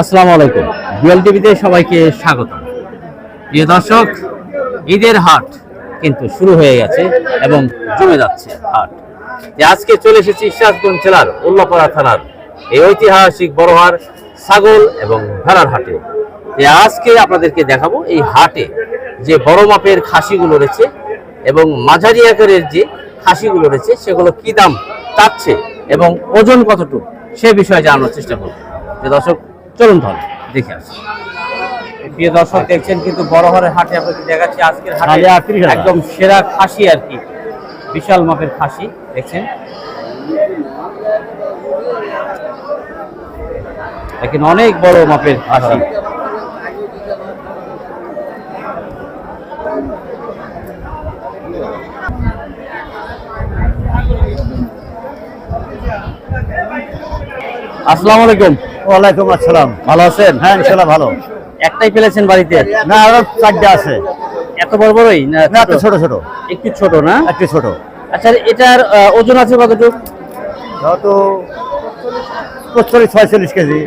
আসসালামু আলাইকুম। ডুয়েল টিভিতে সবাইকে স্বাগত। প্রিয় দর্শক, ঈদের হাট কিন্তু শুরু হয়ে গেছে এবং জমে যাচ্ছে হাট। আজকে চলে এসেছি সিরাজগঞ্জ জেলার উল্লাপাড়া থানার এই ঐতিহাসিক বড়হার ছাগল এবং ভেড়ার হাটে। আজকে আপনাদেরকে দেখাবো এই হাটে যে বড় মাপের খাসিগুলো রয়েছে এবং মাঝারি আকারের যে খাসিগুলো রয়েছে, সেগুলো কি দাম চাচ্ছে এবং ওজন কতটুকু, সে বিষয়ে জানানোর চেষ্টা করব। দর্শক চলুন তাহলে। দেখে আসি। প্রিয় দর্শক দেখছেন কিন্তু বড় হরের হাটে আপনাকে দেখাচ্ছি আজকের হাটে। একদম সেরা খাসি আর কি বিশাল মাপের খাসি দেখছেন? দেখেন অনেক বড় মাপের খাসি। আসসালামু আলাইকুম। ওয়ালাইকুম আসসালাম। ভালো আছেন? হ্যাঁ ইনশাল্লাহ ভালো। একটাই ফেলেছেন বাড়িতে? না আরও চারটে আছে। এত বড় বড়ই? না না ছোট? তো ছোট ছোট। একটু ছোট না? একটু ছোট। আচ্ছা এটার ওজন আছে কতটুকু? হয়তো পঁচল্লিশ ছয়চল্লিশ কেজি।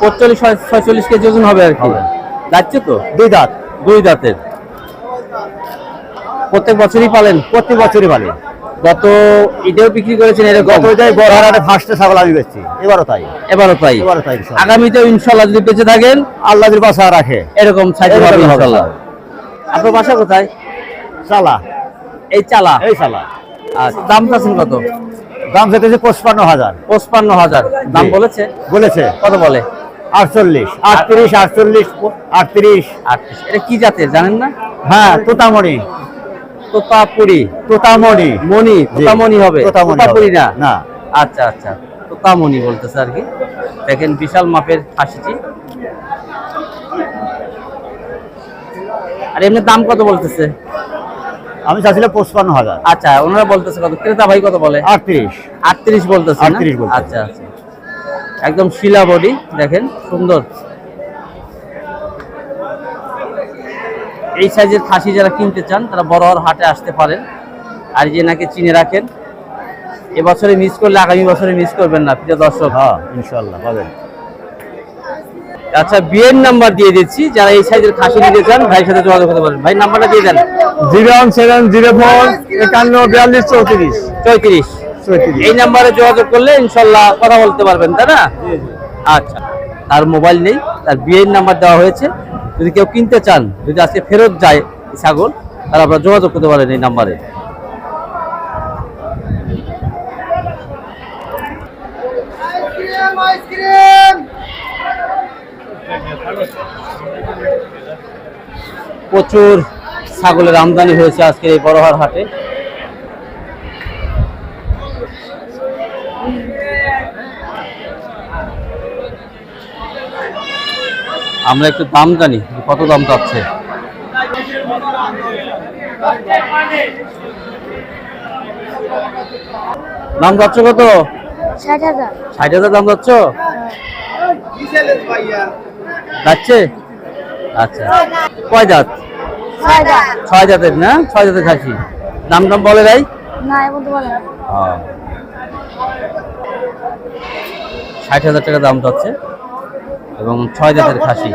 পঁয়তাল্লিশ ছয়চল্লিশ কেজি ওজন হবে আর কি। যাচ্ছে তো? দুই দাঁত। দুই দাঁতের। প্রত্যেক বছরই পালেন? প্রত্যেক বছরই ভালো গত ঈদেও বিক্রি করেছেন এরকম। গত যাই বড় হাটে ফার্স্টে ছাগল আমি বেচছি। এবারও তাই। এবারও তাই। এবারও তাই আগামীতেও ইনশাল্লাহ যদি বেঁচে থাকেন আল্লাহ যদি বাসা রাখে। এরকম হবে। আপনার বাসা কোথায়? চালা। এই চালা। এই চালা। আচ্ছা দাম চাচ্ছেন কত? দাম চেতেছে পঁচপান্ন হাজার। পঁচপান্ন হাজার। দাম বলেছে? বলেছে। কত বলে? আটচল্লিশ। আটত্রিশ আটচল্লিশ আটত্রিশ। আটত্রিশ। এটা কি জাতের? জানেন না? হ্যাঁ তোতামণি তোতাপুরি। তোতামণি। মণি তোতামণি হবে। তোতাপুরি না? না। আচ্ছা আচ্ছা। তোতামণি বলতেছে আর কি। দেখেন বিশাল মাপের খাসিটি। আর এমনি দাম কত বলতেছে? আমি চাচ্ছিলাম পঁচপান্ন হাজার। আচ্ছা ওনারা বলতেছে কত? ক্রেতা ভাই কত বলে? আটত্রিশ। আটত্রিশ বলতেছে না? 38 বলতেছে। আচ্ছা আচ্ছা। একদম শিলা বডি দেখেন সুন্দর। এই সাইজের খাসি যারা কিনতে চান তারা বড় বড় হাটে আসতে পারেন। আর যে নাকি চিনে রাখেন এবছরে মিস করলে আগামী বছরে মিস করবেন না প্রিয় দর্শক। হ্যাঁ ইনশাল্লাহ পাবেন। আচ্ছা বিয়ের নাম্বার দিয়ে দিচ্ছি যারা এই সাইজের খাসি নিতে চান ভাইয়ের সাথে যোগাযোগ করতে পারেন। ভাই নাম্বারটা দিয়ে দেন। Zero one seven zero four একান্ন বিয়াল্লিশ চৌত্রিশ। চৌত্রিশ। চৌত্রিশ। এই নাম্বারে যোগাযোগ করলে ইনশাল্লাহ কথা বলতে পারবেন তাই না? আচ্ছা তার মোবাইল নেই তার বিয়ের নাম্বার দেওয়া হয়েছে। যদি কেউ কিনতে চান, যদি আজকে ফেরত যায় ছাগল, তাহলে আপনারা যোগাযোগ করতে পারেন এই নাম্বারে। প্রচুর ছাগলের আমদানি হয়েছে আজকে এই বড়হার হাটে। আমরা একটু দাম জানি কত দাম চাচ্ছে? দাম যাচ্ছ কত? ষাট হাজার। ষাট হাজার দাম যাচ্ছ? যাচ্ছে? আচ্ছা। কয় জাত? ছয় হাজার ছয় জাতের না? ছয় জাতের খাসি। দাম দাম বলে ভাই? ষাট হাজার টাকা দাম যাচ্ছে। এবং ছয় জাতের খাসি।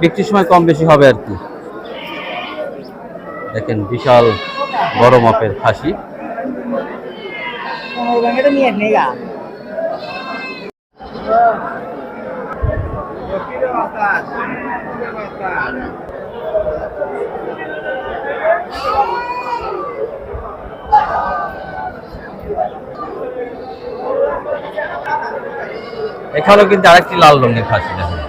বিক্রির সময় কম বেশি হবে আর কি। দেখেন বিশাল বড় মাপের খাসি। এখানেও কিন্তু আরেকটি লাল রঙের খাসি দেখেন।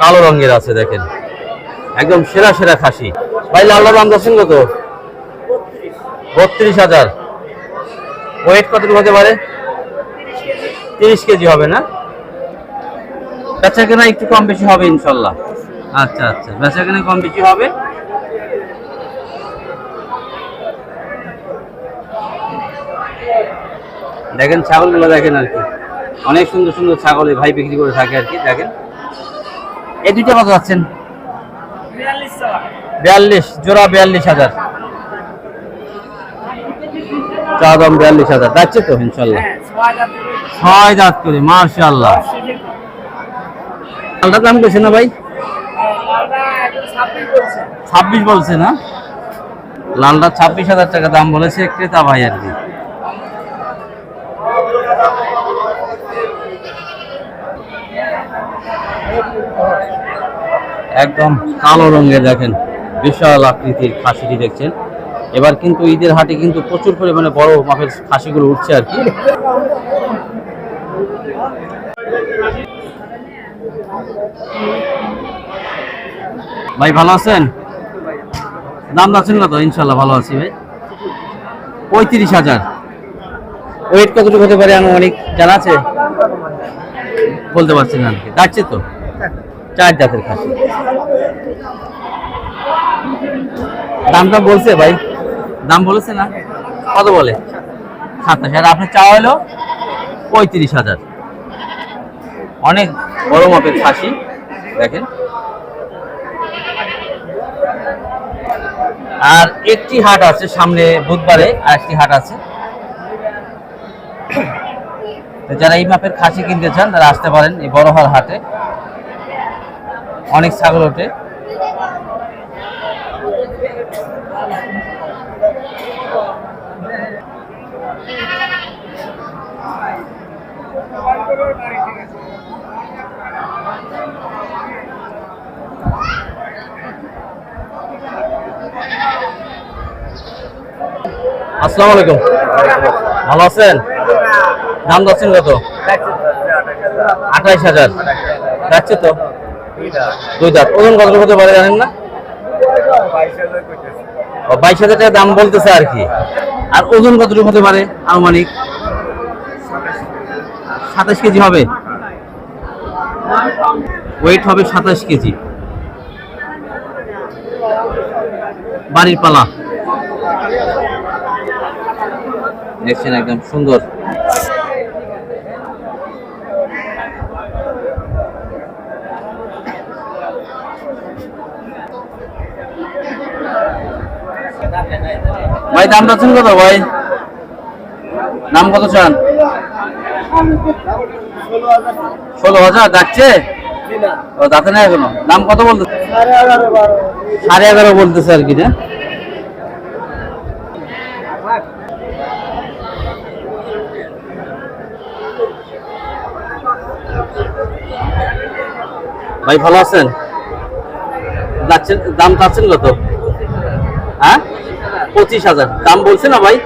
কালো রঙের আছে দেখেন। একদম সেরা সেরা খাসি। ভাই, লাল দাম দর্শন কত? বত্রিশ হাজার। ওয়েট কত হতে পারে? তিরিশ কেজি হবে না? বেচা কেনা একটু কম বেশি হবে ইনশাল্লাহ। আচ্ছা আচ্ছা। বেচা কেনা কম বেশি হবে। দেখেন ছাগলগুলো দেখেন আর কি। অনেক সুন্দর সুন্দর ছাগল ভাই বিক্রি করে থাকে আর কি, দেখেন। এই দুইটা কত যাচ্ছেন? বিয়াল্লিশ, জোড়া বিয়াল্লিশ হাজার। চা দাম বিয়াল্লিশ হাজার ছয় দাঁত করে দাম না ভাই? ছাব্বিশ বলছে না? লালটা ছাব্বিশ হাজার টাকা দাম বলেছে ক্রেতা ভাই আর কি। একদম কালো রঙের দেখেন, বিশাল আকৃতির খাসিটি দেখছেন। এবার কিন্তু ঈদের হাটে কিন্তু প্রচুর পরিমাণে বড় মাপের খাসিগুলো উঠছে আর কি। ভাই, ভালো আছেন? দাম আছেন না তো ইনশাল্লাহ ভালো আছি ভাই। পঁয়ত্রিশ হাজার। ওয়েট কতটুকু হতে পারে আনুমানিক? জানা আছে? বলতে পারছি না আর কি। তো। চার জাতের খাসি। দামটা বলছে ভাই? দাম বলেছে না? কত বলে? সাতাশ। হাজার আপনার চাওয়া হলো পঁয়ত্রিশ হাজার। অনেক বড় মাপের খাসি দেখেন। আর একটি হাট আছে সামনে বুধবারে আর একটি হাট আছে। যারা এই মাপের খাসি কিনতে চান তারা আসতে পারেন এই বড় হাল হাটে। অনেক ছাগল ওঠে। আসসালামু আলাইকুম। ভালো আছেন? দাম যাচ্ছেন কত? আঠাইশ হাজার। যাচ্ছে তো? দুই দাঁত। ওজন কত হতে পারে জানেন না? বাইশ হাজার টাকা দাম বলতেছে আর কি। আর ওজন কতটুকু হতে পারে আনুমানিক? সাতাশ কেজি হবে। ওয়েট হবে সাতাশ কেজি। বাড়ির পালা। দেখছেন একদম সুন্দর। ভাই দাম চাচ্ছেন কত ভাই? নাম কত চান? ষোলো হাজার যাচ্ছে ও, দাঁতে না এখনও। দাম কত বলতেছে? সাড়ে এগারো বলতেছে আর কি, না? ভাই, ভালো আছেন? যাচ্ছেন দাম চাচ্ছেন কত? হ্যাঁ? পঁচিশ হাজার। দাম বলছে না ভাই?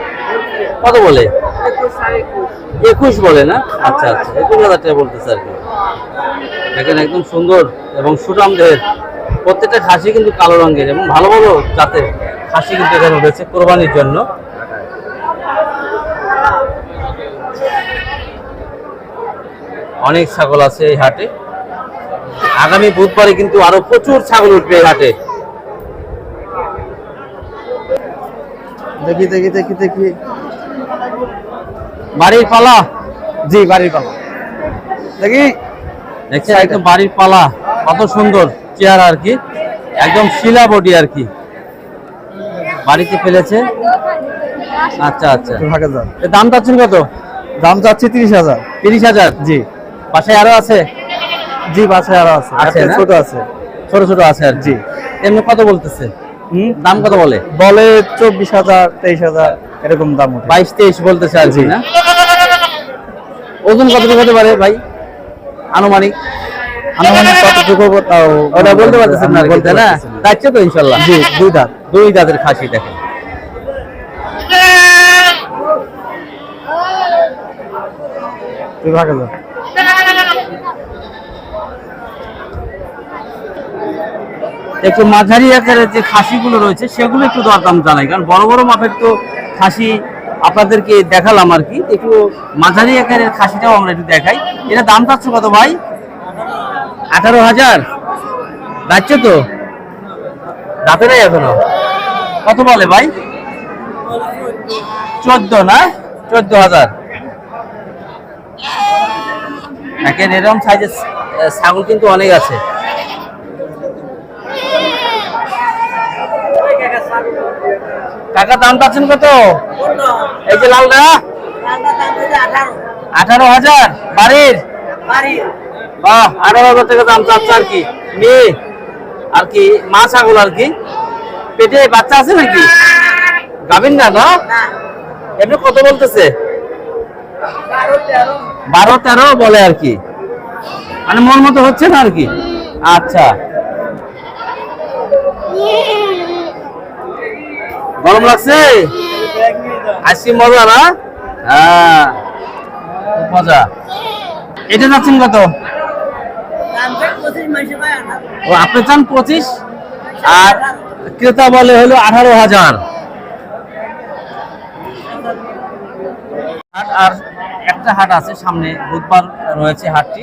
কত বলে? একুশ বলে না? আচ্ছা আচ্ছা একুশ হাজার টাকা বলতেছে আর কি। দেখেন একদম সুন্দর এবং সুটাম দেহের। প্রত্যেকটা খাসি কিন্তু কালো রঙের এবং ভালো ভালো জাতের খাসি কিন্তু এখানে রয়েছে কোরবানির জন্য। অনেক ছাগল আছে এই হাটে। আগামী বুধবারে কিন্তু আরও প্রচুর ছাগল উঠবে এই হাটে। দেখি দেখি দেখি দেখি। বাড়ির পালা? জি বাড়ির পালা। দেখি। দেখছেন একদম বাড়ির পালা। কত সুন্দর চেহারা আর কি। একদম শিলা বডি আর কি। বাড়িতে ফেলেছে। আচ্ছা আচ্ছা। যান। দাম চাচ্ছেন কত? দাম যাচ্ছে তিরিশ হাজার। তিরিশ হাজার? জি। বাসায় আরও আছে? জি বাসায় আরও আছে। আছে ছোট আছে। ছোট ছোট আছে আর জি। এমনি কত বলতেছে? দাম কত বলে? বলে চব্বিশ হাজার তেইশ হাজার এরকম দাম বাইশ তেইশ বলতেছে আর জি। না? ওজন কতটুকু হতে পারে ভাই? আনুমানিক? আনুমানিক কতটুকু ওটা বলতে পারতেছেন না বলতে না। যাচ্ছে তো ইনশাল্লাহ। জি দুই দাঁত। দুই দাঁতের খাসি দেখেন। তুই ভাগে যান একটু মাঝারি আকারের যে খাসিগুলো রয়েছে, সেগুলো একটু দরদাম জানাই। কারণ বড় বড় মাপের তো খাসি আপনাদেরকে দেখালাম আর কি। একটু মাঝারি আকারের খাসিটাও আমরা একটু দেখাই। এটা দাম চাচ্ছ কত ভাই? আঠারো হাজার। যাচ্ছে তো? দাঁতে নাই এখনও? কত বলে ভাই? চোদ্দ না? চোদ্দ হাজার। দেখেন এরকম সাইজের ছাগল কিন্তু অনেক আছে। কাকা, দাম পাচ্ছেন কত? এই যে লালটা? আঠারো হাজার। বাড়ির? বাহ, আঠারো হাজার টাকা দাম চাচ্ছে আর কি। মেয়ে? আর কি, মা ছাগল আর কি? পেটে বাচ্চা আছে নাকি? গাভিন না না? এমনি কত বলতেছে? বারো তেরো বলে আর কি। মানে মন মতো হচ্ছে না আর কি? আচ্ছা। গরম লাগছে? আইসক্রিম মজা না? হ্যাঁ। মজা। এটা যাচ্ছেন কত? ও, আপনি চান পঁচিশ? আর ক্রেতা বলে হলো আঠারো হাজার। হাট আর একটা হাট আছে সামনে, বুধবার রয়েছে হাটটি।